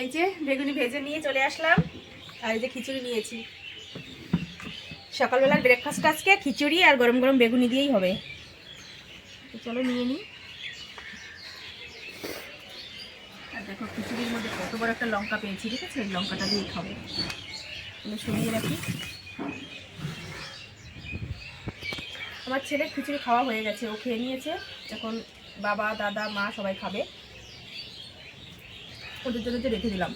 এই যে বেগুনি ভেজে নিয়ে চলে আসলাম। আর এই যে খিচুড়ি নিয়েছি। সকালবেলার ব্রেকফাস্ট আজকে খিচুড়ি আর গরম গরম বেগুনি দিয়েই হবে। চলো নিয়ে নিই আর দেখো খিচুড়ির মধ্যে কত বড় একটা লঙ্কা পেয়েছি, ঠিক আছে? লঙ্কাটা দিয়ে খাব। এগুলো সরিয়ে রাখি। আমার ছেলে খিচুড়ি খাওয়া হয়ে গেছে, ও খেয়ে নিয়েছে। এখন বাবা, দাদা, মা সবাই খাবে। ওদের জন্য রেখে দিলাম।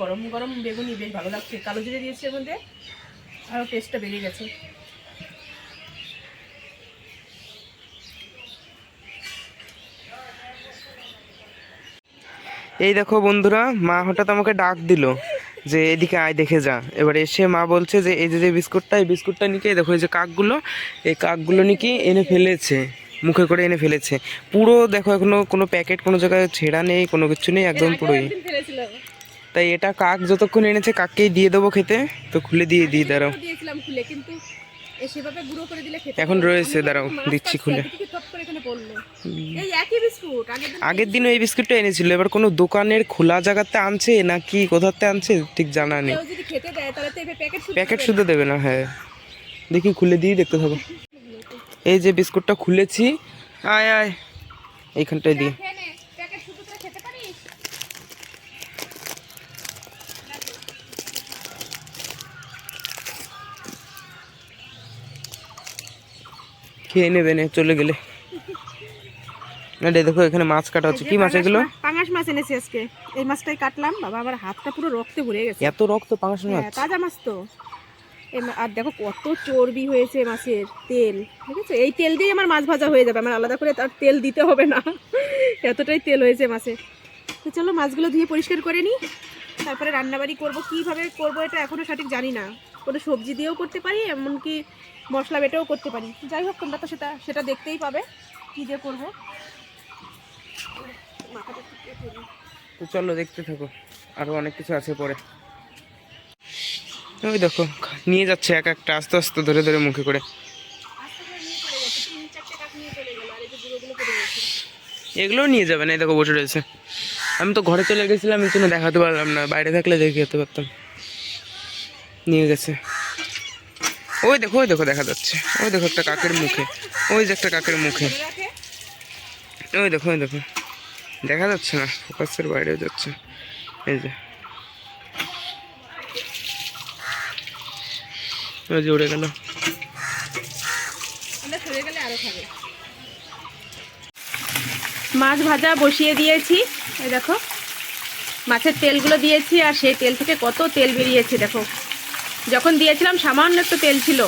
গরম গরম বেগুনি বেশ ভালো লাগছে। কালো জিরে দিয়েছে এর মধ্যে, আরও টেস্টটা বেড়ে গেছে। এই দেখো বন্ধুরা, মা হঠাৎ আমাকে ডাক দিল। যে এদিকে আয় দেখে যা। এবার এসে মা বলছে যে এই যে বিস্কুটটা এই বিস্কুটটা নিকে দেখো এই যে কাকগুলো এই কাকগুলো নাকি এনে ফেলেছে মুখে করে এনে ফেলেছে। পুরো দেখো এখনও কোনো প্যাকেট কোনো জায়গায় ছেঁড়া নেই কোনো কিছু নেই একদম পুরোই। তাই এটা কাক যতক্ষণ এনেছে কাককেই দিয়ে দেবো খেতে। তো খুলে দিয়ে দিই দাঁড়াও। এখন রয়েছে, দাঁড়াও, দিচ্ছি খুলে। আগের দিন দিনও এই বিস্কুটটা এনেছিল এবার কোনো দোকানের খোলা জায়গাতে আনছে নাকি কোথাতে আনছে ঠিক জানা নেই। প্যাকেট শুধু দেবে না। হ্যাঁ। দেখি খুলে দিয়ে দেখতে থাকো। এই যে বিস্কুটটা খুলেছি আয় আয় এইখানটায় দিয়ে। খেয়ে নেবে চলে গেলে। রে দেখো এখানে মাছ কাটা হচ্ছে। কি মাছ এগুলো? পাঙাশ মাছ এনেছি আজকে। এই মাছটাই কাটলাম। বাবা আমার হাতটা পুরো রক্তে ভরে গেছে। এত রক্ত পাঙাশ মাছ? হ্যাঁ, তাজা মাছ তো। আর দেখো কত চর্বি হয়েছে মাছের তেল। ঠিক আছে? এই তেল দিয়ে আমার মাছ ভাজা হয়ে যাবে। আমার আলাদা করে তার তেল দিতে হবে না। এতটাই তেল হয়েছে মাছের তো চলো মাছগুলো ধুয়ে পরিষ্কার করে নিই। তারপরে রান্নাবাড়ি করব। কীভাবে করব এটা এখনও সঠিক জানি না। কোনো সবজি দিয়েও করতে পারি এমনকি মশলা বেটেও করতে পারি। যাই হোক তোমরা তো সেটা সেটা দেখতেই পাবে। কী দিয়ে করব মাথাটা একটু কেটে নিই। তো চলো দেখতে থাকো। আরও অনেক কিছু আছে পরে। ওই দেখো, নিয়ে যাচ্ছে এক একটা আস্তে আস্তে ধরে ধরে মুখে করে। এগুলোও নিয়ে যাবে না, এই দেখো বসে রয়েছে। আমি তো ঘরে চলে গেছিলাম, এই জন্য দেখাতে পারলাম না। বাইরে থাকলে দেখে যেতে পারতাম। নিয়ে গেছে। ওই দেখো ওই দেখো, দেখা যাচ্ছে। ওই দেখো একটা কাকের মুখে। ওই যে একটা কাকের মুখে। ওই দেখো ওই দেখো। দেখা যাচ্ছে না ফোকাসের বাইরে যাচ্ছে। এই যে। ওই যে উড়ে গেল। মাছ ভাজা বসিয়ে দিয়েছি, এই দেখো। মাছের তেলগুলো দিয়েছি, আর সেই তেল থেকে কত তেল বেরিয়েছে, দেখো। যখন দিয়েছিলাম সামান্য একটু তেল ছিল।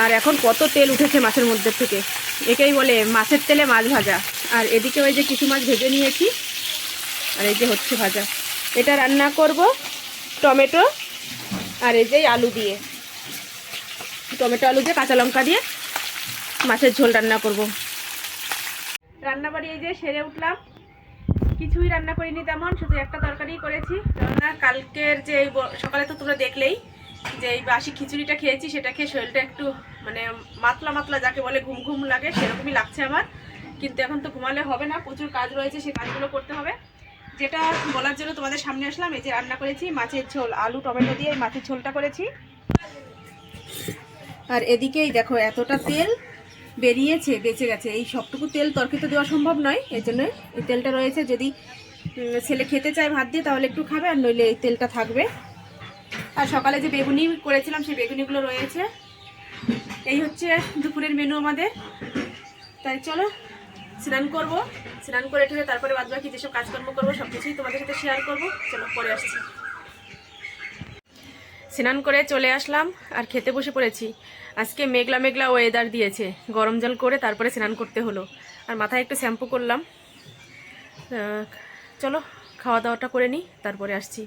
আর এখন কত তেল উঠেছে মাছের মধ্যে থেকে। একেই বলে মাছের তেলে মাছ ভাজা। আর এদিকে ওই যে কিছু মাছ ভেজে নিয়েছি। আর এই যে হচ্ছে ভাজা। এটা রান্না করব টমেটো আর এই যে আলু দিয়ে। টমেটো আলু দিয়ে, কাঁচা লঙ্কা দিয়ে মাছের ঝোল রান্না করব। রান্নাবাড়ি এই যে সেরে উঠলাম। কিছুই রান্না করিনি তেমন, শুধু একটা তরকারি করেছি। কেননা কালকের যে সকালে তো তোমরা দেখলেই যে এই বাসি খিচুড়িটা খেয়েছি, সেটা খেয়ে শরীরটা একটু মানে মাতলা মাতলা যাকে বলে ঘুম ঘুম লাগে, সেরকমই লাগছে আমার। কিন্তু এখন তো ঘুমালে হবে না, প্রচুর কাজ রয়েছে সেই কাজগুলো করতে হবে। যেটা বলার জন্য তোমাদের সামনে আসলাম, এই যে রান্না করেছি, মাছের ঝোল, আলু, টমেটো দিয়ে মাছের ঝোলটা করেছি। আর এদিকেই দেখো, এতটা তেল বেরিয়েছে, বেঁচে গেছে। এই সবটুকু তেল তরকারিতে দেওয়া সম্ভব নয় এই জন্য এই তেলটা রয়েছে। যদি ছেলে খেতে চায় ভাত দিয়ে, তাহলে একটু খাবে, আর নইলে এই তেলটা থাকবে। আর সকালে যে বেগুনি করেছিলাম, সেই বেগুনিগুলো রয়েছে। এই হচ্ছে দুপুরের মেনু আমাদের। তাই চলো স্নান করব, স্নান করে ঠেলে তারপরে বাদ বাকি যেসব কাজকর্ম করব সব কিছুই তোমাদের সাথে শেয়ার করব। চলো, পরে আসছি। স্নান করে চলে আসলাম, আর খেতে বসে পড়েছি। আজকে মেঘলা মেঘলা ওয়েদার দিয়েছে। গরম জল করে তারপরে স্নান করতে হলো। আর মাথায় একটু শ্যাম্পু করলাম। চলো, খাওয়া দাওয়াটা করে নিই, তারপরে আসছি।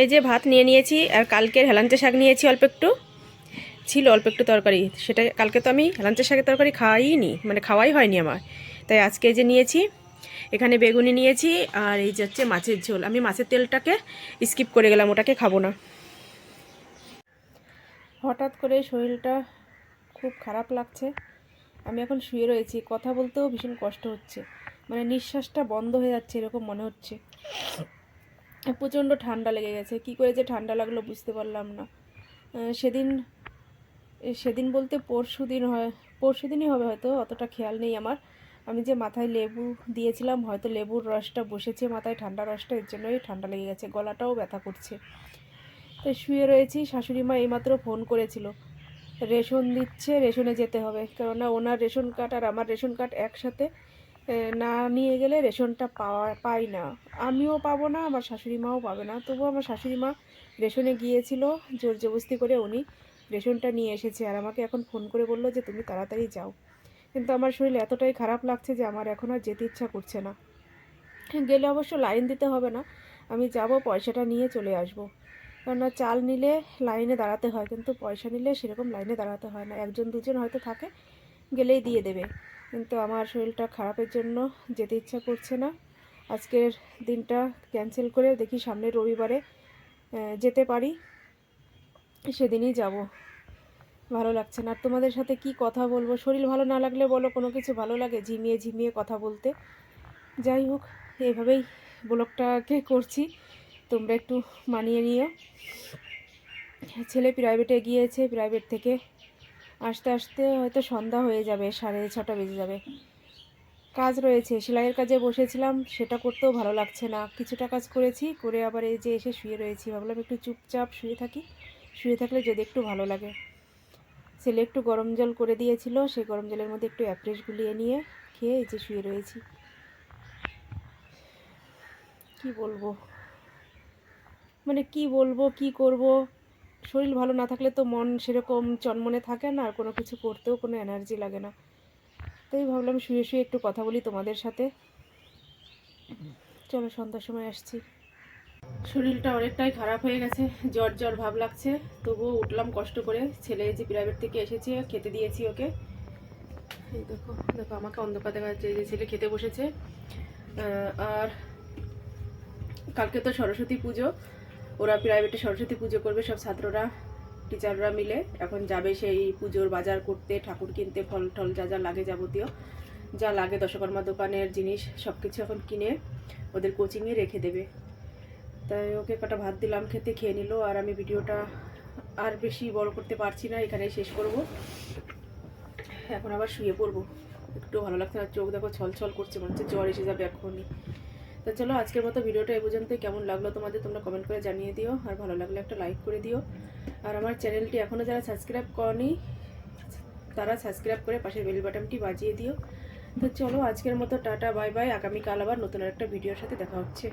এই যে ভাত নিয়ে নিয়েছি, আর কালকের হেলাঞ্চা শাক নিয়েছি অল্প একটু। ছিল অল্প একটু তরকারি। সেটা কালকে তো আমি হেলাঞ্চা শাকের তরকারি খাওয়াইনি মানে খাওয়াই হয়নি আমার। তাই আজকে যে নিয়েছি, এখানে বেগুনি নিয়েছি, আর এই যে হচ্ছে মাছের ঝোল। আমি মাছের তেলটাকে স্কিপ করে গেলাম, ওটাকে খাব না। হঠাৎ করে শরীরটা খুব খারাপ লাগছে। আমি এখন শুয়ে রয়েছি, কথা বলতেও ভীষণ কষ্ট হচ্ছে। মানে নিঃশ্বাসটা বন্ধ হয়ে যাচ্ছে এরকম মনে হচ্ছে। প্রচণ্ড ঠান্ডা লেগে গেছে। কি করে যে ঠান্ডা লাগল বুঝতে পারলাম না। সেদিন সেদিন বলতে পরশু দিন হয় পরশু দিনই হবে হয়তো, অতটা খেয়াল নেই আমার। আমি যে মাথায় লেবু দিয়েছিলাম, হয়তো লেবুর রসটা বসেছে মাথায়, ঠান্ডা রসটা, এর জন্যই ঠান্ডা লেগে গেছে, গলাটাও ব্যথা করছে। তো শুয়ে রয়েছি, শাশুড়ি মা এইমাত্র ফোন করেছিল। রেশন দিচ্ছে, রেশনে যেতে হবে, কেননা ওনার রেশন কার্ড আর আমার রেশন কার্ড একসাথে না নিয়ে গেলে রেশনটা পাওয়া, পাই না। আমিও পাবো না, আমার শাশুড়ি মাও পাবে না, তবুও আমার শাশুড়ি মা রেশনে গিয়েছিল, জোর জবস্তি করে উনি রেশনটা নিয়ে এসেছে আর আমাকে এখন ফোন করে বলল যে তুমি তাড়াতাড়ি যাও। কিন্তু আমার শরীর এতটাই খারাপ লাগছে যে আমার এখন আর যেতে ইচ্ছা করছে না। গেলে অবশ্য লাইন দিতে হবে না, আমি যাব, পয়সাটা নিয়ে চলে আসব। কেননা চাল নিলে লাইনে দাঁড়াতে হয়, কিন্তু পয়সা নিলে সেরকম লাইনে দাঁড়াতে হয় না। একজন, দুজন হয়তো থাকে, গেলেই দিয়ে দেবে। কিন্তু আমার শরীরটা খারাপের জন্য যেতে ইচ্ছা করছে না। আজকের দিনটা ক্যান্সেল করে দেখি সামনের রবিবারে যেতে পারি। সেদিনই যাব। ভালো লাগছে না। আর তোমাদের সাথে কি কথা বলব? শরীর ভালো না লাগলে বলো, কোনো কিছু ভালো লাগে? ঝিমিয়ে ঝিমিয়ে কথা বলতে। যাই হোক, এভাবেই ব্লগটাকে করছি। তোমরা একটু মানিয়ে নিও। ছেলে প্রাইভেটে গিয়েছে প্রাইভেট থেকে আসতে আসতে হয়তো সন্ধ্যা হয়ে যাবে, সাড়ে ছটা বেজে যাবে। কাজ রয়েছে, সেলাইয়ের কাজে বসেছিলাম, সেটা করতেও ভালো লাগছে না। কিছুটা কাজ করেছি, করে আবার এই যে এসে শুয়ে রয়েছি। ভাবলাম একটু চুপচাপ শুয়ে থাকি। শুয়ে থাকলে যদি একটু ভালো লাগে। ছেলে একটু গরম জল করে দিয়েছিল, সেই গরম জলের মধ্যে একটু অ্যাপ্রেস গুলিয়ে নিয়ে খেয়ে এই যে শুয়ে রয়েছি। কি বলব? মানে কি বলব, কি করব? শরীর ভালো না থাকলে তো মন সেরকম চনমনে থাকে না, আর কোনো কিছু করতেও কোনো এনার্জি লাগে না। তাই ভাবলাম শুয়ে শুয়ে একটু কথা বলি তোমাদের সাথে। চলো সন্ধ্যার সময় আসছি। শরীরটা অনেকটাই খারাপ হয়ে গেছে, জ্বর জ্বর ভাব লাগছে, তবুও উঠলাম কষ্ট করে, ছেলে যে প্রাইভেট থেকে এসেছে, খেতে দিয়েছি ওকে। এই দেখো দেখো আমাকে অন্ধকার দেখা যাচ্ছে যে ছেলে খেতে বসেছে। আর কালকে তো সরস্বতী পুজো, ওরা প্রাইভেটে সরস্বতী পুজো করবে, সব ছাত্ররা টিচাররা মিলে। এখন যাবে সেই পুজোর বাজার করতে, ঠাকুর কিনতে, ফল টল যা যা লাগে যাবতীয়। যা লাগে দশকর্মা দোকানের জিনিস সব কিছু এখন কিনে ওদের কোচিংয়ে রেখে দেবে। তাই ওকে কটা ভাত দিলাম, খেতে খেয়ে নিল, আর আমি ভিডিওটা আর বেশি বড় করতে পারছি না এখানে শেষ করব। এখন আবার শুয়ে পড়ব। একটু ভালো লাগছে না, চোখ দেখো ছল ছল করছে, মনে হচ্ছে জ্বর এসে যাবে এখনই। তো চলো, আজকের মতো ভিডিওটা এই পর্যন্ত কেমন লাগল তোমাদের, তোমরা কমেন্ট করে জানিয়ে দিও। আর ভালো লাগলে একটা লাইক করে দিও। আর আমার চ্যানেলটি এখনও যারা সাবস্ক্রাইব করনি, তারা সাবস্ক্রাইব করে পাশের বেল বাটনটি বাজিয়ে দিও। তো চলো, আজকের মতো টাটা বাই বাই আগামীকাল আবার নতুন একটা ভিডিওর সাথে দেখা হচ্ছে।